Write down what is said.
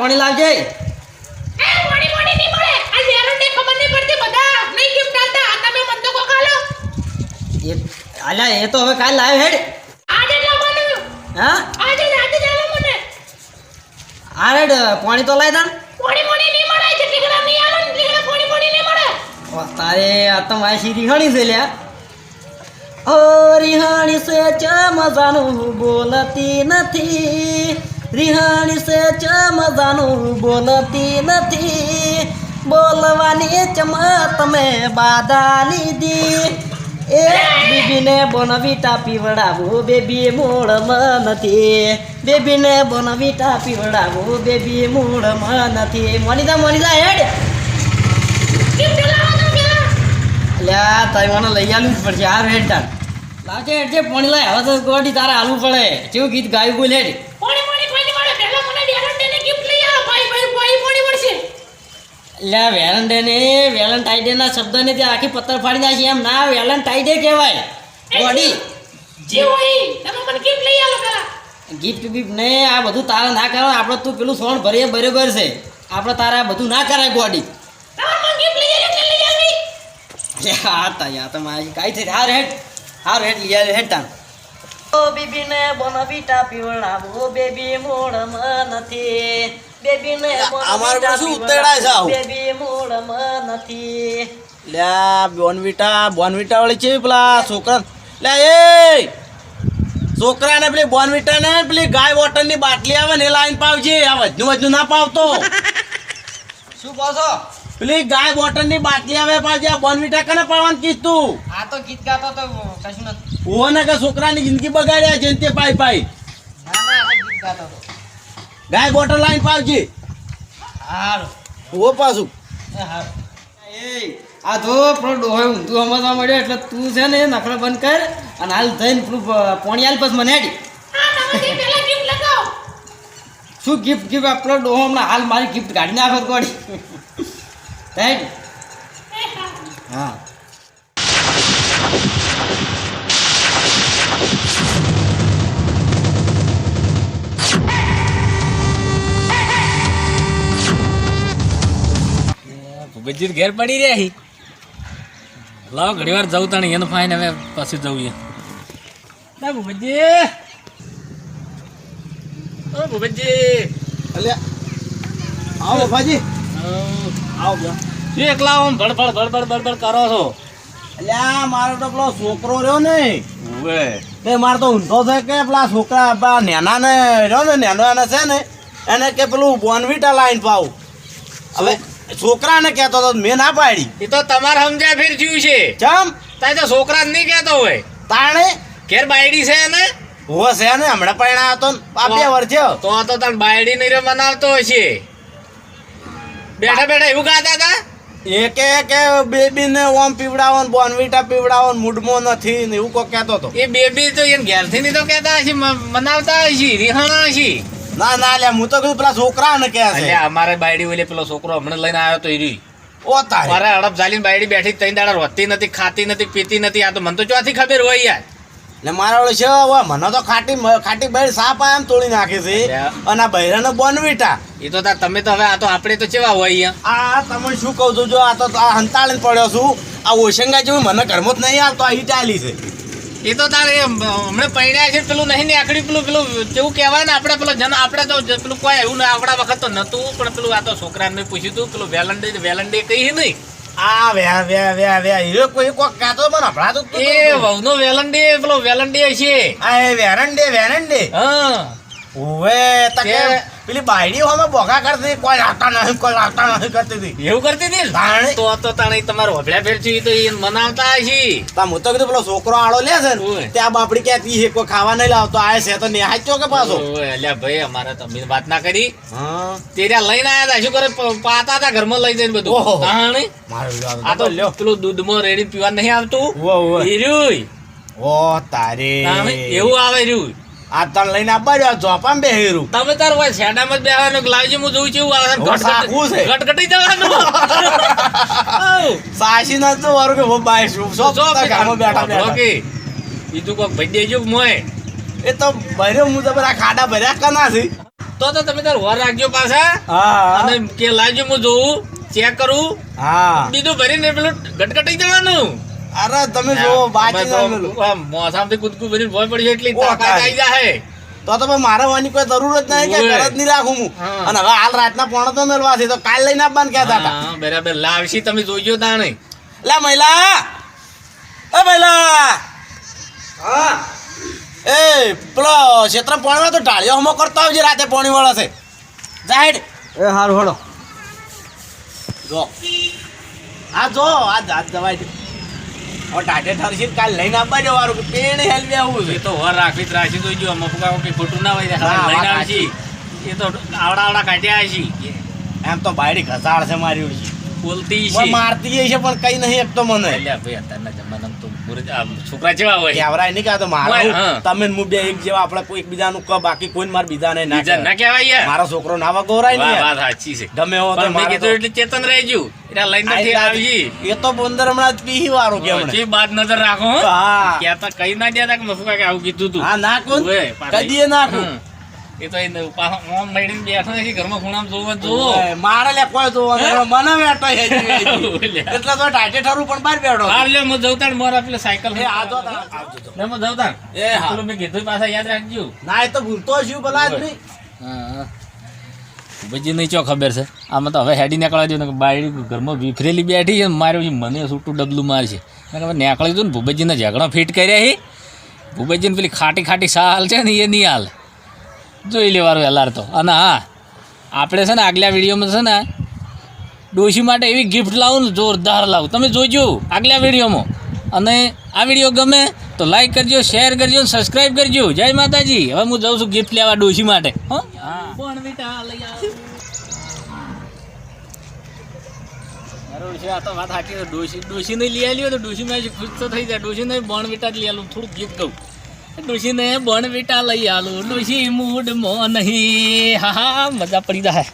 પાણી લાવજે. એ મોડી મોડી નહીં મળે. આ લેરંડે ખબર નહીં પડતી બધા નહીં આલતા આ તમે મન તો કોક આલો એ અલ્યા એ તો હવે કાલ લાવ્યો હેડ. આજે લાવવાનું. હા? આજે આજે જ મને. આ રેડ પાણી તો લાય નહીં મળે. નહીં આલો ને નહીં મળે. ઓ તારે આ તો મારી છે લ્યા? ઓ રિહાણી છે ચ મજાનું બોલતી નથી. રિહાણી છે ચ મજાનું બોલતી નથી. બોલવાની ચમા તમે બાધા લીધી. એ બેબીને બોનવીટા પીવડાવું બેબી મૂળમાં નથી. બેબીને બોનવીટા પીવડાવું બેબી મૂળમાં નથી. મનીતા મનીતા હેડ. અલ્યા તારી મને લઈ આલવું જ પડશે. આ રેડ લાગે લાવજે હેડજે પાણી લાય હવે તો ગોડી તારે હાલવું પડે. કેવું ગીત ગાયું બોલ હેડ મોડી મોડી કોઈ નહીં મળે પહેલા મને લેરંડે ને ગિફ્ટ લઈ આવો ભાઈ ભાઈ ભાઈ મોડી મળશે અલ્યા વેલેન્ટાઇન ને વેલેન્ટાઇન ડે ના શબ્દ ને ત્યાં આખી પત્તર ફાડી નાખી. એમ ના વેલેન્ટાઇન ડે કહેવાય ગોડી જે હોય તમે મને ગિફ્ટ લઈ આવો પેલા. ગિફ્ટ બિફ્ટ ને આ બધું તારે ના કરો આપણે તું પેલું સોણ ભરીએ બરોબર છે. આપણે તારા બધું ના કરાય ગોડી તમારે મને ગિફ્ટ લઈ આલો એટલે લઈ આવી. અલ્યા આ તા યા તો મારી કાઈ થઈ હાર હેડ હાર હેડ લઈ આવે હેડ તાન ઓ બેબીને બોનવીટા પીવડાવો બેબી મૂળમાં નથી. બેબીને અમારે શું ઉતેડાય છે આવું? બેબી મૂળમાં નથી. લ્યા બોનવીટા બોનવીટા વાળી છે પેલા છોકરા લે એ! છોકરાને પેલી બોનવીટા ને પેલી ગાય વોટરની બાટલી આવે ને એ લાઈન પાવજે. આ વજનું વજનું ના પાવતો. શું કહો પેલી ગાય વોટરની બાટલી આવે પાવજે. આ બોનવીટા કને પાવાનું કીધું તું? આ તો ગીત ગાતો તો કશું નથી. ઓને ને કે છોકરાની જિંદગી બગાડ્યા છે તે પાઈ પાઈ. ના ના ગીત ગાતો તો. ગાય બોટલ લાઈન પાવજી. હારું. ઓ પાછું. એ એ આ તો પેલો ડોહે ઊંધું સમજવા મળ્યો એટલે તું છે ને નખરો બંધ કર અને હાલ થઈને પેલું પોણી હાલ પછી મને હેડી. હા તમે પેલા ગિફ્ટ લગાવો. શું ગિફ્ટ ગિફ્ટ આપણો ડોહો હમણાં હાલ મારી ગિફ્ટ કાઢી નાખો ગોડી હેડ હા. ભૂપતજી ઘેર પડી રહ્યા હી. લાવો ઘણી વાર જવું તાણે એને ફાઈન હવે પછી જવું ના ભૂપતજી. ઓ ભૂપતજી. અલ્યા. આવો શું એકલા આમ ભડભડ ભડભડ ભડભડ કરો છો? અલ્યા મારો તો પેલો છોકરો રહ્યો ને. તે મારે તો ઊંધો છે કે પેલા છોકરા પેલા નેના ને રહ્યો ને નેનો એને છે ને એને કે પેલું બોનવીટા લાઈન પાવ. હવે છોકરાને કહેતો તો મેં ના પાડી. એ તો તમારે સમજ્યા ફેર થયું છે. ચમ? તાય તો છોકરા જ નહીં કહેતો હોય. તાણે? ઘેર બાયડી છે ને હો છે ને હમણાં પરણા હતો ને આ બે વર્ષ થયો. તો તો તને બાયડી નહીં રે મનાવતો હશે. બેઠા બેઠા એવું ગાતા હતા? એક એક બેબીને બેબી ને ઓમ પીવડાવો ને બોનવીટા પીવડાવો ને મૂડમાં નથી ને એવું કોઈ કહેતો હતો. એ બેબી તો એને ઘેરથી નહીં તો કહેતા હશે મનાવતા હશે રિહાણા હશે. ના ના લે હું તો કીધું પેલા છોકરાને કે છે. અમારે બાયડી ઓલે પેલો છોકરો હમણાં લઈને આવ્યો તો ઈરી. ઓ તારે. મારે હડપ ઝાલીને બાયડી બેઠી ત્રણ દાડા રોતી નથી ખાતી નથી પીતી નથી. આ તો મને તો ચોથી ખબર હોય યાર? ને મારા ઓલે છે હવે મને તો ખાટી ખાટી બહેર સાપ આમ તોડી નાખે છે. અને આ બૈરાને બોનવીટા. એ તો તમે તો હવે આ તો આપણે તો કેવા હોય અહીંયા? આ તમે શું કહું છું જો આ તો આ હંતાળીને પડ્યો છું. આ ઓશંગા જેવું મને ઘરમાં જ નહીં આવતો આ ચાલી છે. એ તો તારે હમણાં પૈણ્યા છે પેલું નહીં આખડી પેલું પેલું જેવું કહેવાય ને આપણે પેલો જન આપણે તો પેલું કોઈ એવું ના આપણા વખત તો નતું પણ પેલું આ તો છોકરાને પૂછ્યું હતું પેલું વેલન્ડે વેલન્ડે કહી નહીં. આ વ્યા વ્યા વ્યા વ્યા હીરો કોઈ કોક કાતો મને હમણાં તો એ વહુનો વેલન્ડે પેલો વેલન્ડે છે આ એ વેરંડે વેરંડે? હા. ઓવે તકે પેલી બાયડી હોમે બોગા કરતી કોઈ આવતા નહીં કોઈ આવતા નહીં કરતી હતી. એવું કરતી હતી? તાણે તો તો તાણે તમારો હોભળ્યા ફેર છે તો એ મનાવતા હશી. તા હું તો કીધું પેલો છોકરો આળો લે છે ને ત્યાં બાપડી કહેતી છે કોઈ ખાવા નહીં લાવતો આ છે તો નિહાય ચો કે પાછો? અલ્યા ભાઈ અમારે તમે વાત ના કરી. તેરા લઈને આયા હતા શું કરે પાતા હતા ઘરમાં લઈ જઈને બધું. તાણે. આ તો લ્યો. પેલું દૂધમાં રેડી પીવા નહીં આવતું. ઉવ્વ. ઓ તારે. એવું આવે રહ્યું. આ તને લઈને આપવા રહ્યો જોપામાં બે હેરું. તમે તાર હોય શેડામાં જ બેહવાનું લાવજે હું જોઉં છું આ આવે છે. ગટગટી જવાનું. સાસી ના તો વારું કે હું બાય શું કે ગામમાં બેઠા બેઠા. કે બીજું કોક ભાઈ દેજો મોય એ તો ભર્યો હું તો બધા ખાડા ભર્યા કના છે. તો તો તમે તાર વર રાખજો પાછા. હા. અને કે લાવજો હું જોઉં ચેક કરું. હા. બીજું ભરીને પેલું ગટગટી જવાનું. અરે તમે જો. મોસામથી કૂદકું ભરીને ભોય પડી એટલી તાકાત આવી જાય. તો તો ભાઈ મારે વાની કોઈ જરૂર જ નહીં કે ઘર જ નહીં રાખું હું. અને હવે હાલ રાતના પોણો તો મેળવા છે તો કાલ લઈને આપવાનું કહેતા હતા. બરાબર. લાવશી તમે જોઈજો નહીં લે મહિલા. એ મહિલા. હા. એ પેલો ક્ષેત્ર પોણીમાં તો ઢાળીઓ હમો કરતો આવજે રાતે પોણી વાળો છે જાહેર એ હારું હળો જો. આ જો આ જવાય દવાઈ હવે ટાટે ઠરશી કાલ લઈને આપવા જવાનું કે પેણ હેલવી આવું એ તો વર રાખવી જ રાખી તો જો કાકો કે ખોટું ના હોય લઈને આવશી. એ તો આવડા આવડા કાઢ્યા હશી એમ તો બાયડી ઘસાડ છે મારી બોલતી છે મારતી છે પણ કઈ નહીં એક તો મને. અલ્યા ભાઈ અત્યારના આ છોકરા જેવા હોય. કેવરાય નહીં કહેતો મારો તમે ને હું બે એક જેવા આપણે કોઈ એકબીજાનું ક બાકી કોઈ માર બીજાને ના ના કહેવાય. મારો છોકરો ના વગોરાય નહીં વાત સાચી છે. ગમે હો તો મેં કીધું એટલે ચેતન રહેજો. એટલે લઈને નથી આવી એ તો બંદર હમણાં જ પીહી વારો કે. જે બાદ નજર રાખો હો. કહેતા કઈ ના દેતા કે મફુકા કે આવું કીધું તું. હા ના. કોણ કદી ના હમ. એ તો એ પાછો ઓમ લઈને બેઠો નથી ઘરમાં ખૂણામાં જોવો જોવો. મારે લે કોઈ મને બેઠો. એટલે તો ટાટે ઠરું પણ બહાર બેઠો હાર લે હું જઉં તાણ મારા પેલા સાયકલ આ તો. હું જઉં એ હા. પેલું મેં કીધું પાછા યાદ રાખજો. ના એ તો ભૂલતો છું નહીં ચો ખબર છે. આમાં તો હવે હેડી નીકળવા દો ને બાયડી ઘરમાં વિફરેલી બેઠી છે મારે મને છૂટું ડબલું મારશે. હવે નીકળી દઉં ને ભુબજીને ઝઘડા ફિટ કર્યા હે. ભુબજીને પેલી ખાટી ખાટી સાલ છે ને એ નહીં હાલ. જોઈ લેવાનું એલાર તો. અને હા આપણે છે ને આગલા વિડીયોમાં છે ને ડોશી માટે એવી ગિફ્ટ લાવું ને જોરદાર લાવું. તમે જોજો આગલા વિડીયોમાં. અને આ વીડિયો ગમે તો લાઈક કરજો શેર કરજો સબસ્ક્રાઈબ કરજો. જય માતાજી. હવે હું જાઉં છું ગિફ્ટ લેવા ડોશી માટે. હો? બોર્નવિટા લઈ આ તો વાત સાચી ડોશી નહીં લઈ આવ્યો તો ડોશી મેં ખુશ તો થઈ જાય. ડોશીને બોર્નવિટા જ લઈ આવું થોડું ગિફ્ટ કહું ડોશીને બોર્નવિટા લઈ આલું. ડોશી મૂડ મો નહીં. હા હા મજા પડી જાય.